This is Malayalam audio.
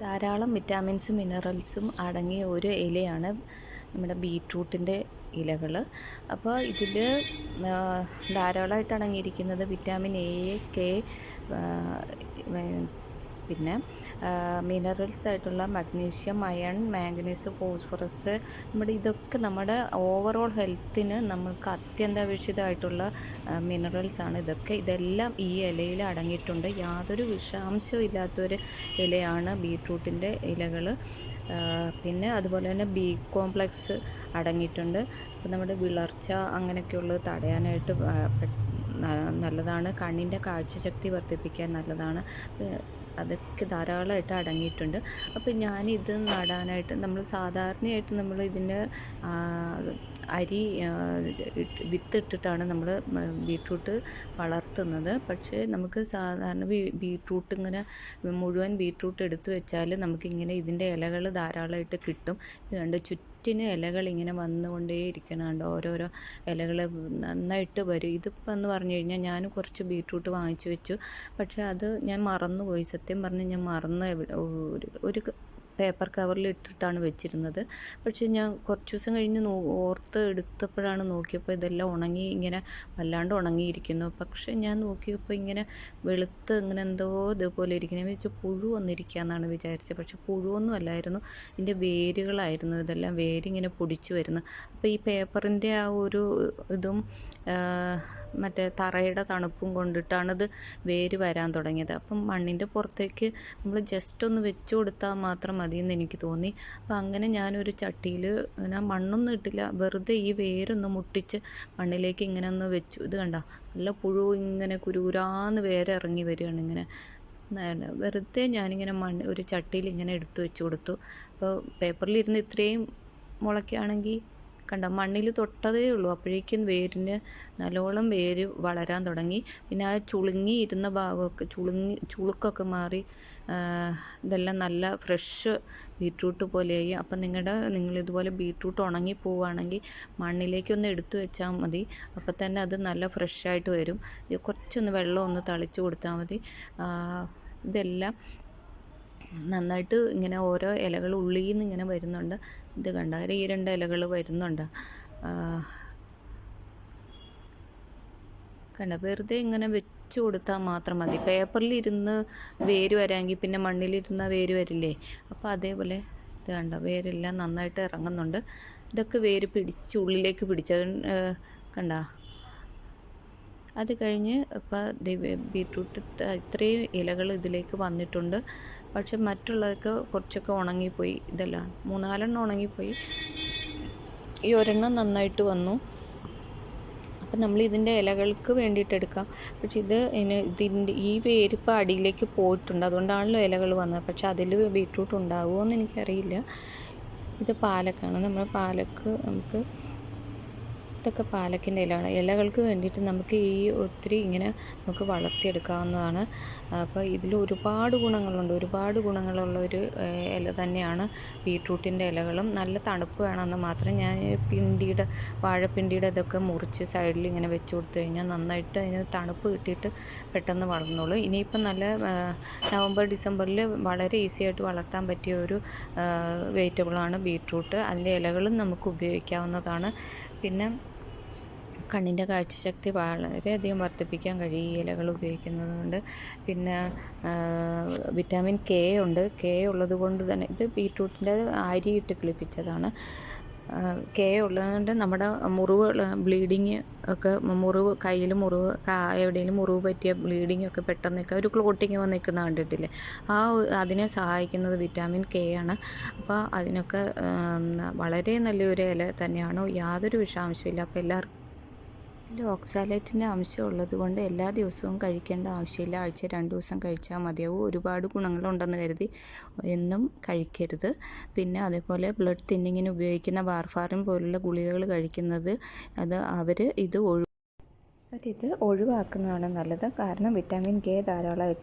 ധാരാളം വിറ്റാമിൻസും മിനറൽസും അടങ്ങിയ ഒരു ഇലയാണ് നമ്മുടെ ബീട്രൂട്ടിന്റെ ഇലകൾ. അപ്പോൾ ഇതിൽ ധാരാളമായിട്ട് അടങ്ങിയിരിക്കുന്നത് വിറ്റാമിൻ എ കെ പിന്നെ മിനറൽസ് ആയിട്ടുള്ള മഗ്നീഷ്യം അയൺ മാംഗനീസ് ഫോസ്ഫറസ് നമ്മുടെ ഇതൊക്കെ നമ്മുടെ ഓവറോൾ ഹെൽത്തിന് നമ്മൾക്ക് അത്യന്താപേക്ഷിതമായിട്ടുള്ള മിനറൽസ് ആണ്. ഇതൊക്കെ ഇതെല്ലാം ഈ ഇലയിൽ അടങ്ങിയിട്ടുണ്ട്. യാതൊരു വിഷാംശവും ഇല്ലാത്തൊരു ഇലയാണ് ബീട്രൂട്ടിന്റെ ഇലകൾ പിന്നെ അതുപോലെ തന്നെ ബി കോംപ്ലക്സ് അടങ്ങിയിട്ടുണ്ട്. അപ്പോൾ നമ്മുടെ വിളർച്ച അങ്ങനെയൊക്കെയുള്ളത് തടയാനായിട്ട് നല്ലതാണ്. കണ്ണിന്റെ കാഴ്ചശക്തി വർദ്ധിപ്പിക്കാൻ നല്ലതാണ്. അതൊക്കെ ധാരാളമായിട്ട് അടങ്ങിയിട്ടുണ്ട്. അപ്പോൾ ഞാനിത് നടാനായിട്ട് നമ്മൾ സാധാരണയായിട്ട് നമ്മൾ ഇതിന് ആ, അരി വിത്തിട്ടിട്ടാണ് നമ്മൾ ബീട്രൂട്ട് വളർത്തുന്നത്. പക്ഷേ നമുക്ക് സാധാരണ ബീട്രൂട്ട് ഇങ്ങനെ മുഴുവൻ ബീട്രൂട്ട് എടുത്തു വെച്ചാൽ നമുക്കിങ്ങനെ ഇതിന്റെ ഇലകൾ ധാരാളമായിട്ട് കിട്ടും. കണ്ട് ചുറ്റിന് ഇലകൾ ഇങ്ങനെ വന്നുകൊണ്ടേ ഇരിക്കണുണ്ട് ഓരോരോ ഇലകൾ നന്നായിട്ട് വരും. ഇതിപ്പോൾ എന്ന് പറഞ്ഞു കഴിഞ്ഞാൽ ഞാൻ കുറച്ച് ബീട്രൂട്ട് വാങ്ങിച്ചു വെച്ചു. പക്ഷേ അത് ഞാൻ മറന്നുപോയി. സത്യം പറഞ്ഞ് ഞാൻ മറന്ന് ഒരു പേപ്പർ കവറിൽ ഇട്ടിട്ടാണ് വെച്ചിരുന്നത്. പക്ഷേ ഞാൻ കുറച്ച് ദിവസം കഴിഞ്ഞ് നോ ഓർത്ത് എടുത്തപ്പോഴാണ് നോക്കിയപ്പോൾ ഇതെല്ലാം ഉണങ്ങി ഇങ്ങനെ വല്ലാണ്ട് ഉണങ്ങിയിരിക്കുന്നു. പക്ഷേ ഞാൻ നോക്കിയപ്പോൾ ഇങ്ങനെ വെളുത്ത് ഇങ്ങനെ എന്തോ ഇതുപോലെ ഇരിക്കുന്നു. ഞാൻ വെച്ച് പുഴു വന്നിരിക്കുകയെന്നാണ് വിചാരിച്ചത്. പക്ഷേ പുഴുവൊന്നും അല്ലായിരുന്നു. ഇതിന്റെ വേരുകളായിരുന്നു. ഇതെല്ലാം വേരിങ്ങനെ പൊടിച്ചു വരുന്നു. അപ്പോൾ ഈ പേപ്പറിന്റെ ആ ഒരു ഇതും മറ്റേ തറയുടെ തണുപ്പും കൊണ്ടിട്ടാണത് വേര് വരാൻ തുടങ്ങിയത്. അപ്പം മണ്ണിന്റെ പുറത്തേക്ക് നമ്മൾ ജസ്റ്റ് ഒന്ന് വെച്ചു കൊടുത്താൽ മാത്രം മതി എന്ന് എനിക്ക് തോന്നി. അപ്പം അങ്ങനെ ഞാനൊരു ചട്ടിയിൽ ഇങ്ങനെ മണ്ണൊന്നും ഇട്ടില്ല. വെറുതെ ഈ വേരൊന്ന് മുട്ടിച്ച് മണ്ണിലേക്ക് ഇങ്ങനെ ഒന്ന് വെച്ചു. ഇത് കണ്ട നല്ല പുഴു ഇങ്ങനെ കുരൂരാന്ന് വേര് ഇറങ്ങി വരികയാണ് ഇങ്ങനെ. വെറുതെ ഞാനിങ്ങനെ മണ്ണ് ഒരു ചട്ടിയിൽ ഇങ്ങനെ എടുത്തു വെച്ച് കൊടുത്തു. അപ്പോൾ പേപ്പറിലിരുന്ന് ഇത്രയും മുളയ്ക്കുകയാണെങ്കിൽ കണ്ട? മണ്ണിൽ തൊട്ടതേ ഉള്ളൂ. അപ്പോഴേക്കും വേരിന് നല്ലോണം വേര് വളരാൻ തുടങ്ങി. പിന്നെ ആ ചുളുങ്ങിയിരുന്ന ഭാഗമൊക്കെ ചുളുങ്ങി ചുളുക്കൊക്കെ മാറി ഇതെല്ലാം നല്ല ഫ്രഷ് ബീട്രൂട്ട് പോലെയായി. അപ്പം നിങ്ങളുടെ നിങ്ങളിതുപോലെ ബീട്രൂട്ട് ഉണങ്ങി പോവുകയാണെങ്കിൽ മണ്ണിലേക്കൊന്ന് എടുത്തു വെച്ചാൽ മതി. അപ്പം തന്നെ അത് നല്ല ഫ്രഷായിട്ട് വരും. കുറച്ചൊന്ന് വെള്ളം ഒന്ന് തളിച്ചു കൊടുത്താൽ മതി. ഇതെല്ലാം നന്നായിട്ട് ഇങ്ങനെ ഓരോ ഇലകൾ ഉള്ളിൽ നിന്ന് ഇങ്ങനെ വരുന്നുണ്ട്. ഇത് കണ്ട? ഈ രണ്ട് ഇലകൾ വരുന്നുണ്ട്. കണ്ട? വെറുതെ ഇങ്ങനെ വെച്ച് കൊടുത്താൽ മാത്രം മതി. പേപ്പറിലിരുന്ന് വേര് വരാമെങ്കിൽ പിന്നെ മണ്ണിലിരുന്ന വേര് വരില്ലേ? അപ്പോൾ അതേപോലെ ഇത് കണ്ട? വേരെല്ലാം നന്നായിട്ട് ഇറങ്ങുന്നുണ്ട്. ഇതൊക്കെ വേര് പിടിച്ച് ഉള്ളിലേക്ക് പിടിച്ചത് കണ്ട? അത് കഴിഞ്ഞ് ഇപ്പം ബീട്രൂട്ട് ഇത്രയും ഇലകൾ ഇതിലേക്ക് വന്നിട്ടുണ്ട്. പക്ഷെ മറ്റുള്ളതൊക്കെ കുറച്ചൊക്കെ ഉണങ്ങിപ്പോയി ഇതല്ല. മൂന്നാലെണ്ണം ഉണങ്ങിപ്പോയി. ഈ ഒരെണ്ണം നന്നായിട്ട് വന്നു. അപ്പം നമ്മൾ ഇതിന്റെ ഇലകൾക്ക് വേണ്ടിയിട്ട് എടുക്കാം. പക്ഷെ ഇത് ഇതിന്റെ ഈ വേരിപ്പോൾ അടിയിലേക്ക് പോയിട്ടുണ്ട്. അതുകൊണ്ടാണല്ലോ ഇലകൾ വന്നത്. പക്ഷെ അതിൽ ബീട്രൂട്ട് ഉണ്ടാകുമോ എന്ന് എനിക്കറിയില്ല. ഇത് പാലക്കാണ്. നമ്മൾ പാലക്ക് നമുക്ക് ഇതൊക്കെ പാലക്കിന്റെ ഇലയാണ്. ഇലകൾക്ക് വേണ്ടിയിട്ട് നമുക്ക് ഈ ഒത്തിരി ഇങ്ങനെ നമുക്ക് വളർത്തിയെടുക്കാവുന്നതാണ്. അപ്പോൾ ഇതിൽ ഒരുപാട് ഗുണങ്ങളുണ്ട്. ഒരുപാട് ഗുണങ്ങളുള്ള ഒരു ഇല തന്നെയാണ് ബീട്രൂട്ടിന്റെ ഇലകളും. നല്ല തണുപ്പ് വേണമെന്ന് മാത്രം ഞാൻ പിണ്ടിയുടെ വാഴപ്പിണ്ടിയുടെ ഇതൊക്കെ മുറിച്ച് സൈഡിൽ ഇങ്ങനെ വെച്ച് കൊടുത്തു കഴിഞ്ഞാൽ നന്നായിട്ട് അതിന് തണുപ്പ് കിട്ടിയിട്ട് പെട്ടെന്ന് വളർന്നോളൂ. ഇനിയിപ്പം നല്ല നവംബർ ഡിസംബറിൽ വളരെ ഈസി ആയിട്ട് വളർത്താൻ പറ്റിയ ഒരു വെജിറ്റബിളാണ് ബീട്രൂട്ട്. അതിന്റെ ഇലകളും നമുക്ക് ഉപയോഗിക്കാവുന്നതാണ്. പിന്നെ കണ്ണിന്റെ കാഴ്ചശക്തി വളരെയധികം വർദ്ധിപ്പിക്കാൻ കഴിയും ഈ ഇലകൾ ഉപയോഗിക്കുന്നത് കൊണ്ട് പിന്നെ വിറ്റാമിൻ കെ ഉണ്ട്. കെ ഉള്ളത് കൊണ്ട് തന്നെ ഇത് ബീട്രൂട്ടിന്റെ അരിയിട്ട് കിളിപ്പിച്ചതാണ്. കെ ഉള്ളതുകൊണ്ട് നമ്മുടെ മുറിവ് ബ്ലീഡിങ് ഒക്കെ മുറിവ് കയ്യിൽ മുറിവ് എവിടെയെങ്കിലും മുറിവ് പറ്റിയ ബ്ലീഡിങ് ഒക്കെ പെട്ടെന്നൊക്കെ ഒരു ക്ലോട്ടിങ് വന്ന് നിൽക്കുന്ന കണ്ടിട്ടില്ലേ? ആ അതിനെ സഹായിക്കുന്നത് വിറ്റാമിൻ കെ ആണ്. അപ്പോൾ അതിനൊക്കെ വളരെ നല്ലൊരു ഇല തന്നെയാണ്. യാതൊരു വിഷാംശമില്ല അപ്പോൾ എല്ലാവർക്കും ഇതിൽ ഓക്സാലേറ്റിന്റെ അംശം ഉള്ളത് കൊണ്ട് എല്ലാ ദിവസവും കഴിക്കേണ്ട ആവശ്യമില്ല. ആഴ്ച രണ്ട് ദിവസം കഴിച്ചാൽ മതിയാവും. ഒരുപാട് ഗുണങ്ങളുണ്ടെന്ന് കരുതി എന്നും കഴിക്കരുത്. പിന്നെ അതേപോലെ ബ്ലഡ് തിന്നിങ്ങിന് ഉപയോഗിക്കുന്ന വാർഫാറിൻ പോലുള്ള ഗുളികകൾ കഴിക്കുന്നത് അത് അവർ ഇത് ഒഴി ഇത് ഒഴിവാക്കുന്നതാണ് നല്ലത്. കാരണം വിറ്റാമിൻ കെ ധാരാളം